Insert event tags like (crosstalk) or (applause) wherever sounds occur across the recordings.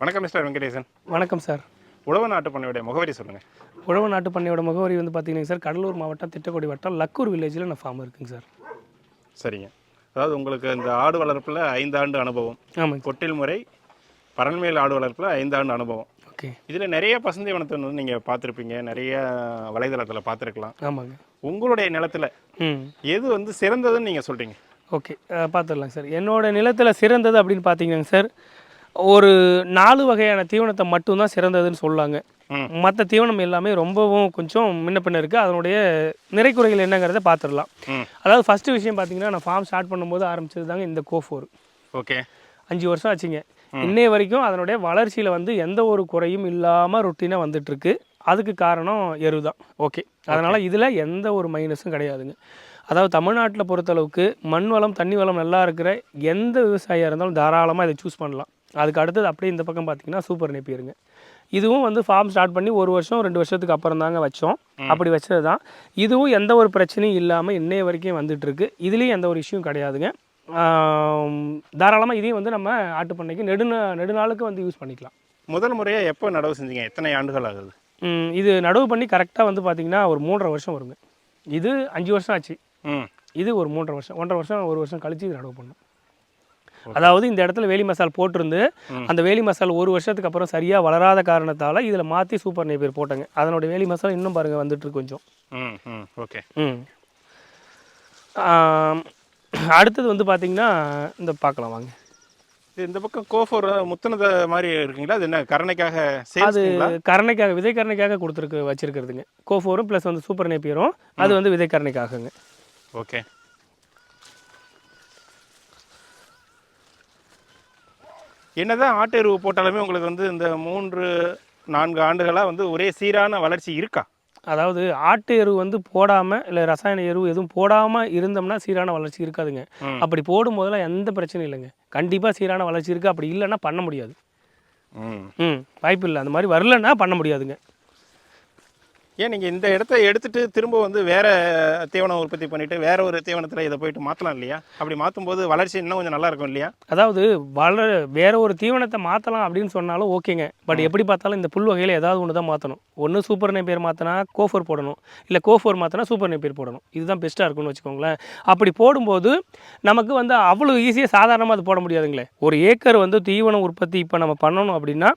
வணக்கம் மிஸ்டர் வெங்கடேசன். வணக்கம் சார். உழவு நாட்டு பண்ணையுடைய முகவரி சொல்லுங்கள் உழவு நாட்டு பண்ணையோட முகவரி வந்து பார்த்தீங்கன்னா சார் கடலூர் மாவட்டம் திட்டக்குடி வட்டம் லக்கூர் வில்லேஜில் நான் ஃபார்ம் இருக்குங்க சார். சரிங்க. அதாவது உங்களுக்கு இந்த ஆடு வளர்ப்பில் ஐந்தாண்டு அனுபவம். ஆமாங்க. கொட்டில் முறை பரண்மேல் ஆடு வளர்ப்பில் ஐந்தாண்டு அனுபவம். ஓகே. இதில் நிறைய பசந்தை வந்து நீங்கள் பார்த்துருப்பீங்க. நிறைய வலைதளத்தில் பார்த்துருக்கலாம். ஆமாங்க. உங்களுடைய நிலத்தில் ம். எது வந்து சிறந்ததுன்னு நீங்கள் சொல்கிறீங்க ஓகே பார்த்துடலாம் சார். என்னோட நிலத்தில் சிறந்தது அப்படின்னு பார்த்தீங்கன்னா சார் ஒரு நாலு வகையான தீவனத்தை மட்டும்தான் சிறந்ததுன்னு சொல்லாங்க. மற்ற தீவனம் எல்லாமே ரொம்பவும் கொஞ்சம் முன்ன பின்ன இருக்குது அதனுடைய நிறைக்குறைகள் என்னங்கிறத பார்த்துடலாம் அதாவது ஃபஸ்ட்டு விஷயம் பார்த்தீங்கன்னா நான் ஃபார்ம் ஸ்டார்ட் பண்ணும்போது ஆரம்பிச்சது தாங்க இந்த கோஃபோர். ஓகே. அஞ்சு வருஷம் ஆச்சுங்க. இன்னைய வரைக்கும் அதனுடைய வளர்ச்சியில் வந்து எந்த ஒரு குறையும் இல்லாமல் ரொட்டீனாக வந்துட்டுருக்கு. அதுக்கு காரணம் எரு தான் ஓகே. அதனால் இதில் எந்த ஒரு மைனஸும் கிடையாதுங்க. அதாவது தமிழ்நாட்டில் பொறுத்தளவுக்கு மண் வளம் தண்ணி வளம் நல்லா இருக்கிற எந்த விவசாயியாக இருந்தாலும் தாராளமாக இதை சூஸ் பண்ணலாம். அதுக்கு அடுத்தது அப்படியே இந்த பக்கம் பார்த்தீங்கன்னா சூப்பர் நெப்பியருங்க இதுவும் வந்து ஃபார்ம் ஸ்டார்ட் பண்ணி ஒரு வருஷம் ரெண்டு வருஷத்துக்கு அப்புறம் தாங்க வச்சோம். அப்படி வச்சது தான். இதுவும் எந்த ஒரு பிரச்சனையும் இல்லாமல் இன்னைய வரைக்கும் வந்துட்டுருக்கு இதுலேயும் எந்த ஒரு இஷ்யூவும் கிடையாதுங்க. தாராளமாக இதையும் வந்து நம்ம ஆட்டு பண்ணைக்கு நெடுநா நெடுநாளுக்கு வந்து யூஸ் பண்ணிக்கலாம். முதல் முறையாக எப்போ நடவு செஞ்சீங்க? எத்தனை ஆண்டுகள் ஆகுது? இது நடவு பண்ணி கரெக்டாக வந்து பார்த்திங்கன்னா ஒரு மூன்றரை வருஷம் வருங்க. இது அஞ்சு வருஷம் ஆச்சு. இது ஒரு மூன்றரை வருஷம் ஒன்றரை வருஷம் ஒரு வருஷம் கழிச்சு இது நடவு பண்ணோம். அதாவது இந்த இடத்துல வேலி மசால் போட்டிருந்து அந்த வேலி மசால் ஒரு வருஷத்துக்கு அப்புறம் சரியாக வளராத காரணத்தால் இதில் மாற்றி சூப்பர் நெய்பேர் போட்டாங்க. அதனுடைய வேலி மசால் இன்னும் பாருங்கள் வந்துட்டுருக்கு கொஞ்சம். ம் ம் ஓகே. ம். அடுத்தது வந்து பார்த்திங்கன்னா இந்த பார்க்கலாம் வாங்க. இது இந்த பக்கம் கோஃபோர் முத்துனத மாதிரி இருக்குங்களா? அது என்ன கரணைக்காக அது கரணைக்காக விதை கரணைக்காக கொடுத்துருக்கு வச்சிருக்கிறதுங்க. கோஃபோரும் ப்ளஸ் வந்து சூப்பர் நேப்பியரும் அது வந்து விதை கரணைக்காகங்க ஓகே. என்னதான் ஆட்டு எருவு போட்டாலுமே உங்களுக்கு வந்து இந்த மூன்று நான்கு ஆண்டுகளாக வந்து ஒரே சீரான வளர்ச்சி இருக்கா? அதாவது ஆட்டு எரு வந்து போடாமல் இல்லை ரசாயன எரு எதுவும் போடாமல் இருந்தோம்னா சீரான வளர்ச்சி இருக்காதுங்க. அப்படி போடும் போதெல்லாம் எந்த பிரச்சனையும் இல்லைங்க. கண்டிப்பாக சீரான வளர்ச்சி இருக்குது அப்படி இல்லைன்னா பண்ண முடியாது. ம். ம். வாய்ப்பு இல்லை. அந்த மாதிரி வரலன்னா பண்ண முடியாதுங்க. ஏன் நீங்கள் இந்த இடத்த எடுத்துட்டு திரும்ப வந்து வேற தீவனம் உற்பத்தி பண்ணிட்டு வேற ஒரு தீவனத்தில் இதை போயிட்டு மாற்றலாம் இல்லையா? அப்படி மாற்றும் போது வளர்ச்சி இன்னும் கொஞ்சம் நல்லா இருக்கும் இல்லையா? அதாவது வளர வேற ஒரு தீவனத்தை மாற்றலாம் அப்படின்னு சொன்னாலும் ஓகேங்க. பட் எப்படி பார்த்தாலும் இந்த புல் வகையில் ஏதாவது ஒன்று தான் மாற்றணும் ஒன்று சூப்பர் நேப்பியர் மாற்றினா கோஃபர் போடணும். இல்லை கோஃபர் மாற்றினா சூப்பர் நேப்பியர் போடணும். இதுதான் பெஸ்ட்டாக இருக்கும்னு வச்சுக்கோங்களேன். அப்படி போடும்போது நமக்கு வந்து அவ்வளோ ஈஸியாக சாதாரணமாக அது போட முடியாதுங்களே. ஒரு ஏக்கர் வந்து தீவன உற்பத்தி இப்போ நம்ம பண்ணணும் அப்படின்னா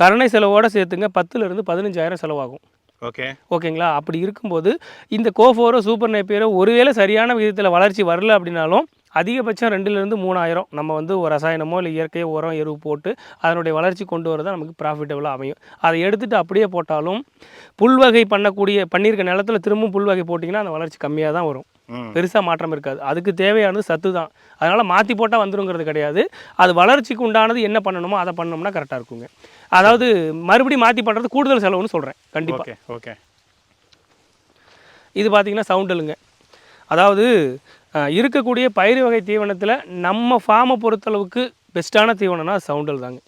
கருணை செலவோட சேர்த்துங்க. பத்துலேருந்து பதினஞ்சாயிரம் செலவாகும். ஓகே. ஓகேங்களா? அப்படி இருக்கும்போது இந்த கோஃபோரோ சூப்பர் நைப்பியரோ ஒருவேளை சரியான விதத்தில் வளர்ச்சி வரல அப்படின்னாலும் அதிகபட்சம் ரெண்டுலேருந்து மூணாயிரம் நம்ம வந்து ஒரு ரசாயனமோ இல்லை இயற்கை உரம் எருவு போட்டு அதனுடைய வளர்ச்சி கொண்டு வரதான் நமக்கு ப்ராஃபிட்டபுளாக அமையும். அதை எடுத்துகிட்டு அப்படியே போட்டாலும் புல்வகை பண்ணக்கூடிய பண்ணியிருக்க நிலத்துல திரும்பவும் புல்வகை போட்டிங்கன்னா அந்த வளர்ச்சி கம்மியாக தான் வரும். பெருசாக மாற்றம் இருக்காது. அதுக்கு தேவையானது சத்து தான். அதனால் மாற்றி போட்டால் வந்துருங்கிறது கிடையாது. அது வளர்ச்சிக்கு உண்டானது என்ன பண்ணணுமோ அதை பண்ணோம்னா கரெக்டாக இருக்குங்க. அதாவது மறுபடியும் மாற்றி பண்ணுறது கூடுதல் செலவுன்னு சொல்கிறேன் கண்டிப்பாக ஓகே இது பார்த்தீங்கன்னா சவுண்டலுங்க. அதாவது இருக்கக்கூடிய பயிர் வகை தீவனத்தில் நம்ம ஃபார்மை பொறுத்தளவுக்கு பெஸ்ட்டான தீவனம்னா சவுண்டல் தாங்க.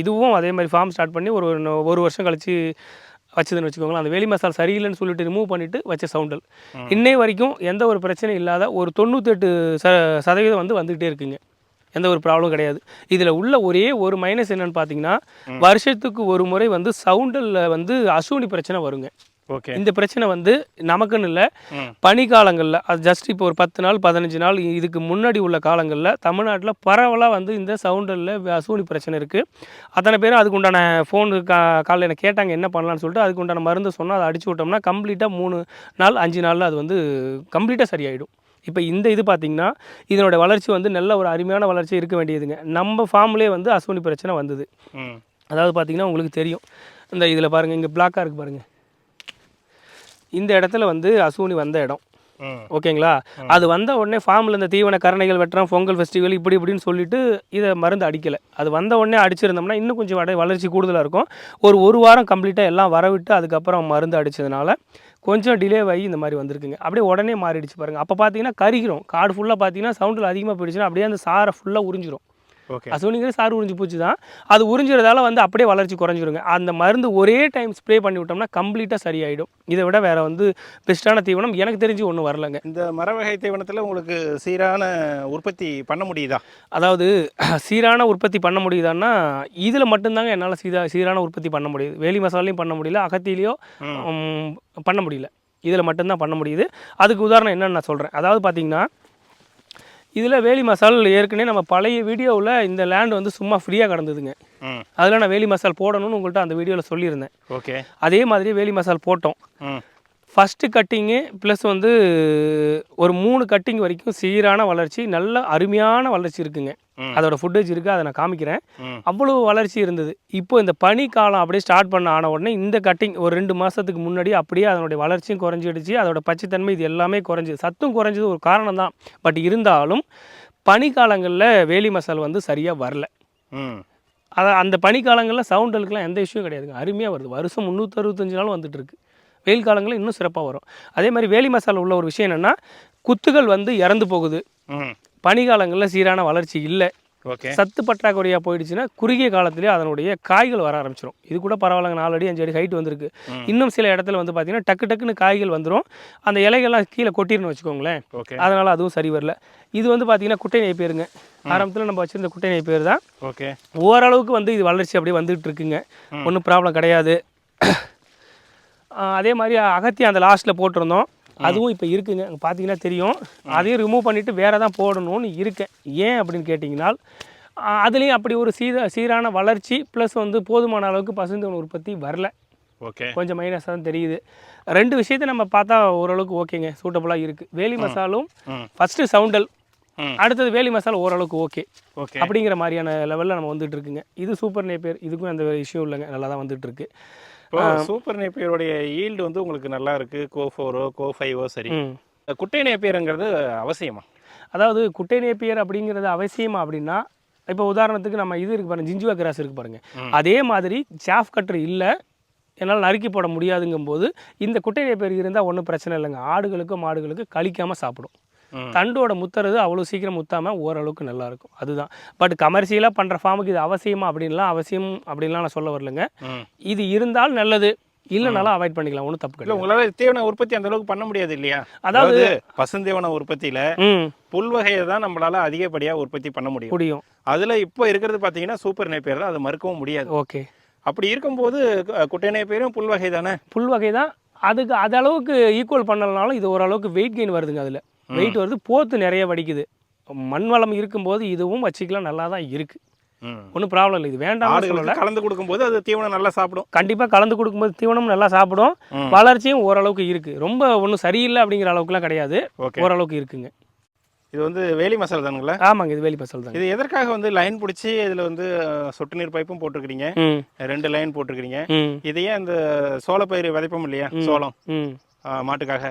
இதுவும் அதே மாதிரி ஃபார்ம் ஸ்டார்ட் பண்ணி ஒரு ஒரு வருஷம் கழிச்சு வச்சதுன்னு வச்சுக்கோங்களேன். அந்த வேலி மசால் சரியில்லைன்னு சொல்லிட்டு ரிமூவ் பண்ணிவிட்டு வச்ச சவுண்டல். இன்னை வரைக்கும் எந்த ஒரு பிரச்சனையும் இல்லாத ஒரு தொண்ணூத்தெட்டு ச சதவீதம் வந்து வந்துக்கிட்டே இருக்குங்க. எந்த ஒரு ப்ராப்ளம் கிடையாது. இதில் உள்ள ஒரே ஒரு மைனஸ் என்னன்னு பார்த்தீங்கன்னா வருஷத்துக்கு ஒரு முறை வந்து சவுண்டலில் வந்து அசூனி பிரச்சனை வருங்க. ஓகே. இந்த பிரச்சனை வந்து நமக்குன்னு இல்லை. பனிக்காலங்களில் அது ஜஸ்ட் இப்போ ஒரு பத்து நாள் பதினஞ்சு நாள் இதுக்கு முன்னாடி உள்ள காலங்களில் தமிழ்நாட்டில் பரவலாக வந்து இந்த சவுண்டலில் அசூனி பிரச்சனை இருக்குது அத்தனை பேரும் அதுக்கு உண்டான ஃபோனு கா காலையில் எனக்கு கேட்டாங்க என்ன பண்ணலான்னு சொல்லிட்டு அதுக்கு உண்டான மருந்து சொன்னால் அதை அடிச்சு விட்டோம்னா கம்ப்ளீட்டாக மூணு நாள் அஞ்சு நாளில் அது வந்து கம்ப்ளீட்டாக சரியாயிடும். இப்போ இந்த இது பார்த்திங்கன்னா இதனோட வளர்ச்சி வந்து நல்ல ஒரு அருமையான வளர்ச்சி இருக்க வேண்டியதுங்க. நம்ம ஃபார்ம்லேயே வந்து அசூனி பிரச்சனை வந்தது. அதாவது பார்த்தீங்கன்னா உங்களுக்கு தெரியும். இந்த இதில் பாருங்கள் இங்கே பிளாக்காக இருக்குது பாருங்கள் இந்த இடத்துல வந்து அசூனி வந்த இடம். ஓகேங்களா? அது வந்த உடனே ஃபார்மில் இந்த தீவன கரணைகள் வெட்டுறோம் பொங்கல் ஃபெஸ்டிவல் இப்படி இப்படின்னு சொல்லிட்டு இதை மருந்து அடிக்கலை. அது வந்த உடனே அடிச்சிருந்தோம்னா இன்னும் கொஞ்சம் வட வளர்ச்சி கூடுதலாக இருக்கும். ஒரு ஒரு வாரம் கம்ப்ளீட்டாக எல்லாம் வரவிட்டு அதுக்கப்புறம் மருந்து அடித்ததுனால கொஞ்சம் டிலே ஆகி இந்த மாதிரி வந்திருக்குங்க. அப்படியே உடனே மாறிடுச்சு பாருங்கள் அப்போ பார்த்தீங்கன்னா கரிக்கிறோம் காடு ஃபுல்லாக பார்த்தீங்கன்னா சவுண்டில் அதிகமாக போயிடுச்சுன்னா அப்படியே அந்த சாரை ஃபுல்லாக உறிஞ்சிரும். ஓகே. அசோனிங்கிறது சாறு உறிஞ்சி பூச்சி தான் அது உறிஞ்சுறதால வந்து அப்படியே வளர்ச்சி குறைஞ்சிருங்க. அந்த மருந்து ஒரே டைம் ஸ்ப்ரே பண்ணி விட்டோம்னா கம்ப்ளீட்டாக சரியாயிடும். இதை விட வேற வந்து பெஸ்ட்டான தீவனம் எனக்கு தெரிஞ்சு ஒன்றும் வரலங்க. இந்த மரவகை தீவனத்தில் உங்களுக்கு சீரான உற்பத்தி பண்ண முடியுதா? அதாவது (clears throat) சீரான உற்பத்தி பண்ண முடியுதான்னா இதில் மட்டும்தாங்க என்னால் சீரா சீரான உற்பத்தி பண்ண முடியுது. வேலி மசாலையும் பண்ண முடியல அகத்திலையோ பண்ண முடியல. இதில் மட்டும்தான் பண்ண முடியுது. அதுக்கு உதாரணம் என்னன்னு நான் சொல்கிறேன் அதாவது பார்த்தீங்கன்னா இதில் வேலி மசால் ஏற்கனவே நம்ம பழைய வீடியோவில் இந்த லேண்ட் வந்து சும்மா ஃப்ரீயாக கிடந்ததுங்க. அதில் நான் வேலி மசால் போடணும்னு உங்கள்கிட்ட அந்த வீடியோவில் சொல்லியிருந்தேன். ஓகே. அதே மாதிரி வேலி மசால் போட்டோம். ஃபஸ்ட்டு கட்டிங்கு ப்ளஸ் வந்து ஒரு மூணு கட்டிங் வரைக்கும் சீரான வளர்ச்சி நல்ல அருமையான வளர்ச்சி இருக்குங்க. அதோட ஃபுட்டேஜ் இருக்குது அதை நான் காமிக்கிறேன். அவ்வளோ வளர்ச்சி இருந்தது. இப்போ இந்த பனி காலம் அப்படியே ஸ்டார்ட் பண்ண ஆன உடனே இந்த கட்டிங் ஒரு ரெண்டு மாதத்துக்கு முன்னாடி அப்படியே அதனுடைய வளர்ச்சியும் குறைஞ்சிடுச்சு. அதோட பச்சைத்தன்மை இது எல்லாமே குறைஞ்சிது. சத்தும் குறைஞ்சது ஒரு காரணம் தான். பட் இருந்தாலும் பனிக்காலங்களில் வேலி மசால் வந்து சரியாக வரல. அதை அந்த பனிக்காலங்களில் சவுண்டலுக்குலாம் எந்த இஷ்யூவும் கிடையாதுங்க அருமையாக வருது. வருஷம் முந்நூற்றறுபத்தஞ்சு நாள் வந்துட்டு இருக்கு வெயில் காலங்களில் இன்னும் சிறப்பாக வரும். அதே மாதிரி வேலி மசாலா உள்ள ஒரு விஷயம் என்னென்னா குத்துகள் வந்து இறந்து போகுது. ம் பனிக்காலங்களில் சீரான வளர்ச்சி இல்லை. ஓகே. சத்து பற்றாக்குறையாக போயிடுச்சுன்னா குறுகிய காலத்திலே அதனுடைய காய்கள் வர ஆரம்பிச்சிடும் இது கூட பரவாயில்லங்க நாலு அடி அஞ்சு அடி ஹைட் வந்திருக்கு. இன்னும் சில இடத்துல வந்து பார்த்தீங்கன்னா டக்கு டக்குன்னு காய்கள் வந்துடும் அந்த இலைகள்லாம் கீழே கொட்டிருன்னு வச்சுக்கோங்களேன். ஓகே. அதனால் அதுவும் சரி வரல. இது வந்து பார்த்தீங்கன்னா குட்டை நெய் பேருங்க ஆரம்பத்தில் நம்ம வச்சிருந்த குட்டை நெய் பேர் தான். ஓகே. ஓரளவுக்கு வந்து இது வளர்ச்சி அப்படியே வந்துட்டு இருக்குங்க ஒன்றும் ப்ராப்ளம் கிடையாது. (clears throat) அதே மாதிரி அகத்தி அந்த லாஸ்ட்டில் போட்டிருந்தோம். அதுவும் இப்போ இருக்குங்க. அங்கே பார்த்தீங்கன்னா தெரியும். அதையும் ரிமூவ் பண்ணிவிட்டு வேறு தான் போடணும்னு இருக்கேன். ஏன் அப்படின்னு கேட்டிங்கன்னா அதுலேயும் அப்படி ஒரு சீர சீரான வளர்ச்சி ப்ளஸ் வந்து போதுமான அளவுக்கு பசுந்தீவன உற்பத்தி வரல. ஓகே. கொஞ்சம் மைனஸாக தான் தெரியுது. ரெண்டு விஷயத்தை நம்ம பார்த்தா ஓரளவுக்கு ஓகேங்க சூட்டபுளாக இருக்குது வேலி மசாலும் ஃபஸ்ட்டு சவுண்டல். அடுத்தது வேலி மசாலா ஓரளவுக்கு ஓகே ஓகே. அப்படிங்கிற மாதிரியான லெவலில் நம்ம வந்துட்டு இருக்குங்க. இது சூப்பர் நேப்பியர் இதுக்கும் எந்த இஷ்யூ இல்லைங்க. நல்லா தான் வந்துட்டு இருக்கு. இப்போ சூப்பர் நேப்பியருடைய ஈல்டு வந்து உங்களுக்கு நல்லா இருக்கு. கோ ஃபோரோ கோ ஃபைவோ சரி. குட்டை நேப்பியருங்கிறது அவசியமா? அதாவது குட்டை நேப்பியர் அப்படிங்கிறது அவசியமா அப்படின்னா இப்போ உதாரணத்துக்கு நம்ம இது இருக்கு பாருங்க ஜிஞ்சுவா கிராஸ் இருக்கு பாருங்க. அதே மாதிரி சாஃப் கட்டர் இல்லை என்னால் நறுக்கி போட முடியாதுங்கும்போது இந்த குட்டை நேப்பியர் இருந்தால் ஒன்றும் பிரச்சனை இல்லைங்க. ஆடுகளுக்கும் மாடுகளுக்கும் கழிக்காமல் சாப்பிடும். தண்டோட முத்துறது அவ்வளோ சீக்கிரம் முத்தாமல் ஓரளவுக்கு நல்லா இருக்கும் அதுதான். பட் கமர்ஷியலாக பண்ணுற ஃபார்முக்கு இது அவசியமா அப்படின்லாம் அவசியம் அப்படின்லாம் நான் சொல்ல வரலைங்க. இது இருந்தால் நல்லது. இல்லைனாலும் அவாய்ட் பண்ணிக்கலாம். ஒன்றும் தப்பு இல்ல உங்களால தீவன உற்பத்தி அந்த அளவுக்கு பண்ண முடியாது இல்லையா? அதாவது- பசுந்தீவன உற்பத்தியில புல் வகையை தான் நம்மளால அதிகப்படியா உற்பத்தி பண்ண முடியும். முடியும். அதுல இப்போ இருக்கிறது பாத்தீங்கன்னா சூப்பர் நேப்பியர் தான் அது மறுக்கவும் முடியாது. ஓகே. அப்படி இருக்கும்போது குட்டை நேப்பியரும் புல் வகை தானே? புல் வகை தான். அதுக்கு அது அளவுக்கு ஈக்குவல் பண்ணலனாலும் இது ஓரளவுக்கு வெயிட் கெயின் வருதுங்க அதில். வெயிட் வருது போத்து நிறைய வடிக்குது. மண் வளம் இருக்கும்போது இதுவும் வச்சுக்கலாம் நல்லா தான் இருக்குது ம். ஒன்றும் ப்ராப்ளம் இல்லை இது வேண்டாம் சொல்லலை. கலந்து கொடுக்கும்போது அது தீவனம் நல்லா சாப்பிடும். கண்டிப்பாக கலந்து கொடுக்கும்போது தீவனம் நல்லா சாப்பிடும். வளர்ச்சியும் ஓரளவுக்கு இருக்குது ரொம்ப ஒன்றும் சரியில்லை அப்படிங்கிற அளவுக்குலாம் கிடையாது. ஓரளவுக்கு இருக்குங்க. இது வந்து வேலி மசாலா தானுங்களா? ஆமாங்க இது வேலி பசல் தாங்க. இது எதற்காக வந்து லைன் பிடிச்சி இதுல வந்து சொட்டு நீர் பைப்பும் போட்டிருக்கிறீங்க? ரெண்டு லைன் போட்டிருக்கிறீங்க. ம். இது ஏன் இந்த சோளப்பயிர் விதைப்போம் இல்லையா? சோளம். மாட்டுக்காக.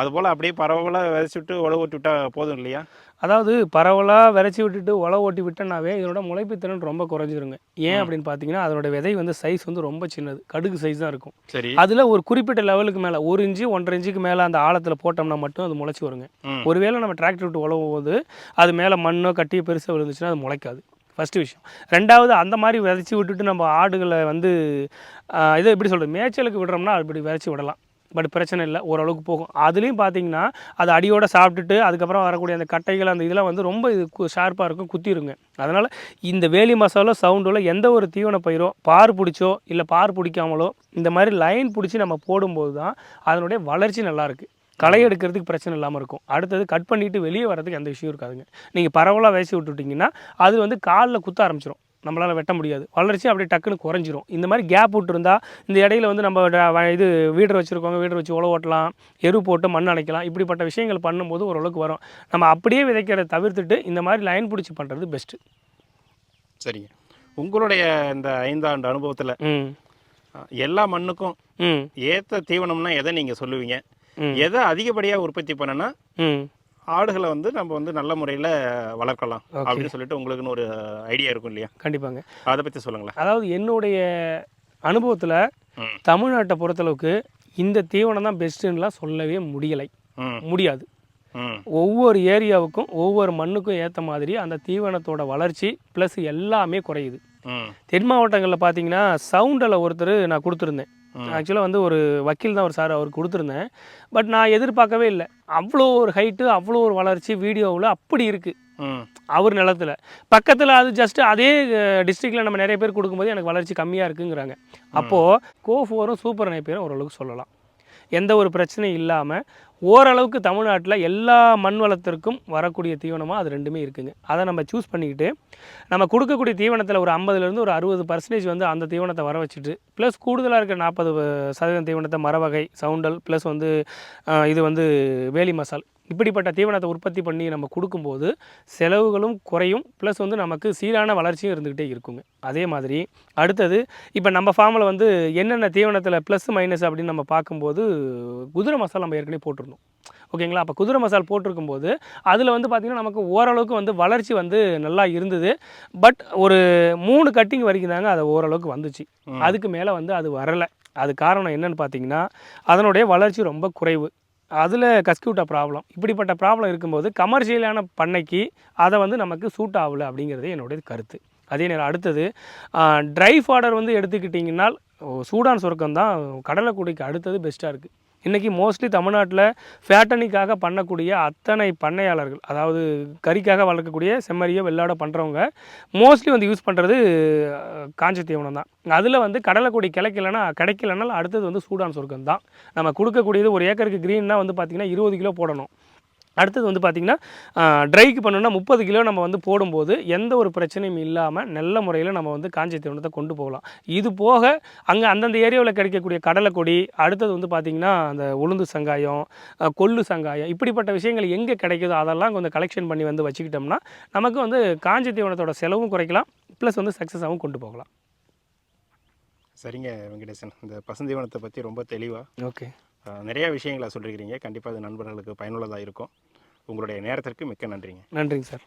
அது போல அப்படியே பரவலாக விதைச்சு விட்டு உழவு விட்டு விட்டா போதும் இல்லையா? அதாவது பரவலாக விரைச்சி விட்டுட்டு உழவு ஓட்டி விட்டோன்னாவே இதனோட முளைப்பு திறன் ரொம்ப குறைஞ்சிருங்க. ஏன் அப்படின்னு பார்த்தீங்கன்னா அதனோட விதை வந்து சைஸ் வந்து ரொம்ப சின்னது. கடுகு சைஸ் தான் இருக்கும். சரி. அதில் ஒரு குறிப்பிட்ட லெவலுக்கு மேலே ஒரு இன்ச்சு ஒன்றரை இன்ச்சுக்கு மேலே அந்த ஆழத்தில் போட்டோம்னா மட்டும் அது முளைச்சி வருங்க. ஒருவேளை நம்ம டிராக்டர் விட்டு உழவும் போது அது மேலே மண்ணோ கட்டியோ பெருசாக விழுந்துச்சுன்னா அது முளைக்காது. ஃபஸ்ட்டு விஷயம். ரெண்டாவது அந்த மாதிரி விதைச்சி விட்டுட்டு நம்ம ஆடுகளை வந்து இதை எப்படி சொல்கிறது மேய்ச்சலுக்கு விடுறோம்னா அப்படி விதைச்சி விடலாம். பட் பிரச்சனை இல்லை ஓரளவுக்கு போகும். அதுலேயும் பார்த்தீங்கன்னா அது அடியோடு சாப்பிட்டுட்டு அதுக்கப்புறம் வரக்கூடிய அந்த கட்டைகள் அந்த இதெல்லாம் வந்து ரொம்ப இது ஷார்ப்பாக இருக்கும் குத்திருங்க. அதனால் இந்த வேலி மசாலோ சவுண்டோல எந்த ஒரு தீவன பயிரோ பார் பிடிச்சோ இல்லை பார் பிடிக்காமலோ இந்த மாதிரி லைன் பிடிச்சி நம்ம போடும்போது தான் அதனுடைய வளர்ச்சி நல்லாயிருக்கு களை எடுக்கிறதுக்கு பிரச்சனை இல்லாமல் இருக்கும். அடுத்தது கட் பண்ணிட்டு வெளியே வரதுக்கு எந்த விஷயம் இருக்காதுங்க. நீங்கள் பரவலாக வேசி விட்டுட்டிங்கன்னா அது வந்து காலில் குத்த ஆரம்பிச்சிடும் நம்மளால் வெட்ட முடியாது. வளர்ச்சி அப்படியே டக்குன்னு குறைஞ்சிரும். இந்த மாதிரி கேப் விட்டுருந்தா இந்த இடையில வந்து நம்ம இது வீடர் வச்சுருக்கோங்க வீடர் வச்சு உழவு ஓட்டலாம் எரு போட்டு மண் அணைக்கலாம் இப்படிப்பட்ட விஷயங்கள் பண்ணும்போது ஓரளவுக்கு வரும். நம்ம அப்படியே விதைக்கிறத தவிர்த்துட்டு இந்த மாதிரி லைன் பிடிச்சி பண்ணுறது பெஸ்ட்டு சரிங்க. உங்களுடைய இந்த ஐந்தாண்டு அனுபவத்தில் ம். எல்லா மண்ணுக்கும் ம். ஏற்ற தீவனம்னா எதை நீங்கள் சொல்லுவீங்க. எதை அதிகப்படியாக உற்பத்தி பண்ணனா ம். ஆடுகளை வந்து நம்ம வந்து நல்ல முறையில் வளர்க்கலாம் அப்படின்னு சொல்லிட்டு உங்களுக்குன்னு ஒரு ஐடியா இருக்கும் இல்லையா? கண்டிப்பாங்க. அதை பற்றி சொல்லுங்களேன். அதாவது என்னுடைய அனுபவத்தில். தமிழ்நாட்டை பொறுத்தளவுக்கு இந்த தீவனம் தான் பெஸ்ட்டுன்னெலாம் சொல்லவே முடியலை. முடியாது. ஒவ்வொரு ஏரியாவுக்கும் ஒவ்வொரு மண்ணுக்கும் ஏற்ற மாதிரி அந்த தீவனத்தோட வளர்ச்சி ப்ளஸ் எல்லாமே குறையுது. தென் மாவட்டங்களில் பார்த்தீங்கன்னா சவுண்டில் ஒருத்தர் நான் கொடுத்துருந்தேன். ஆக்சுவலாக வந்து ஒரு வக்கீல் தான் ஒரு சார் அவருக்கு கொடுத்துருந்தேன். பட் நான் எதிர்பார்க்கவே இல்லை. அவ்வளோ ஒரு ஹைட்டு அவ்வளோ ஒரு வளர்ச்சி வீடியோவில் அப்படி இருக்குது அவர் நிலத்துல. பக்கத்தில் அது ஜஸ்ட் அதே டிஸ்ட்ரிக்டில் நம்ம நிறைய பேர் கொடுக்கும்போது எனக்கு வளர்ச்சி கம்மியாக இருக்குங்கிறாங்க. அப்போது கோஃபோரும் சூப்பர் நைப்பேரும் ஓரளவுக்கு சொல்லலாம். எந்த ஒரு பிரச்சனையும் இல்லாமல் ஓரளவுக்கு தமிழ்நாட்டில் எல்லா மண் வளத்திற்கும் வரக்கூடிய தீவனமாக அது ரெண்டுமே இருக்குங்க. அதை நம்ம சூஸ் பண்ணிக்கிட்டு நம்ம கொடுக்கக்கூடிய தீவனத்தில் ஒரு ஐம்பதுலேருந்து ஒரு அறுபது பர்சன்டேஜ் வந்து அந்த தீவனத்தை வர வச்சுட்டு ப்ளஸ் கூடுதலாக இருக்கிற நாற்பது சதவீதம் தீவனத்தை மரவகை சவுண்டல் ப்ளஸ் வந்து இது வந்து வேலி மசால் இப்படிப்பட்ட தீவனத்தை உற்பத்தி பண்ணி நம்ம கொடுக்கும்போது செலவுகளும் குறையும். ப்ளஸ் வந்து நமக்கு சீரான வளர்ச்சியும் இருந்துக்கிட்டே இருக்குங்க. அதே மாதிரி அடுத்தது இப்போ நம்ம ஃபார்மில் வந்து என்னென்ன தீவனத்தில் ப்ளஸ் மைனஸ் அப்படின்னு நம்ம பார்க்கும்போது குதிரை மசால் நம்ம ஏற்கனவே போட்டிருந்தோம். ஓகேங்களா? அப்போ குதிரை மசால் போட்டிருக்கும்போது அதில் வந்து பார்த்திங்கன்னா நமக்கு ஓரளவுக்கு வந்து வளர்ச்சி வந்து நல்லா இருந்தது. பட் ஒரு மூணு கட்டிங் வரைக்கும் தாங்க அது ஓரளவுக்கு வந்துச்சு. அதுக்கு மேலே வந்து அது வரலை. அது காரணம் என்னன்னு பார்த்தீங்கன்னா அதனுடைய வளர்ச்சி ரொம்ப குறைவு. அதில் கஸ்கியூட்டா ப்ராப்ளம் இப்படிப்பட்ட ப்ராப்ளம் இருக்கும்போது கமர்ஷியலான பண்ணைக்கு அதை வந்து நமக்கு சூட் ஆகலை அப்படிங்கிறது என்னுடைய கருத்து. அதே நேரம் அடுத்தது ட்ரை ஃபாடர் வந்து எடுத்துக்கிட்டிங்கன்னா சூடான் சுரக்கம் தான் கடலைக்குடிக்கு அடுத்தது பெஸ்ட்டாக இருக்குது இன்றைக்கி மோஸ்ட்லி தமிழ்நாட்டில் ஃபேட்டனிக்காக பண்ணக்கூடிய அத்தனை பண்ணையாளர்கள் அதாவது கறிக்காக வளர்க்கக்கூடிய செம்மறியோ வெள்ளாடோ பண்ணுறவங்க மோஸ்ட்லி வந்து யூஸ் பண்ணுறது காஞ்ச தீவனம் தான். அதில் வந்து கடலைக்கொடி கிடைக்கலன்னா கிடைக்கலன்னா அடுத்தது வந்து சூடான் சொர்க்கம் தான் நம்ம கொடுக்கக்கூடியது ஒரு ஏக்கருக்கு க்ரீன்னா வந்து பார்த்திங்கன்னா இருபது கிலோ போடணும். அடுத்தது வந்து பார்த்திங்கன்னா ட்ரைக்கு பண்ணணும்னா முப்பது கிலோ நம்ம வந்து போடும்போது எந்த ஒரு பிரச்சனையும் இல்லாமல் நல்ல முறையில் நம்ம வந்து காஞ்ச தீவனத்தை கொண்டு போகலாம். இது போக அங்கே அந்தந்த ஏரியாவில் கிடைக்கக்கூடிய கடலைக்கொடி அடுத்தது வந்து பார்த்திங்கன்னா அந்த உளுந்து சங்காயம் கொள்ளு சங்காயம் இப்படிப்பட்ட விஷயங்கள் எங்கே கிடைக்குதோ அதெல்லாம் கொஞ்சம் கலெக்ஷன் பண்ணி வந்து வச்சுக்கிட்டோம்னா நமக்கு வந்து காஞ்ச தீவனத்தோட செலவும் குறைக்கலாம் ப்ளஸ் வந்து சக்ஸஸாகவும் கொண்டு போகலாம். சரிங்க வெங்கடேசன். இந்த பசுந்தீவனத்தை பற்றி ரொம்ப தெளிவாக ஓகே. நிறைய விஷயங்களை சொல்லியிருக்கிறீங்க கண்டிப்பாக அது நண்பர்களுக்கு பயனுள்ளதாக இருக்கும். உங்களுடைய நேரத்திற்கு மிக்க நன்றிங்க. நன்றிங்க சார்.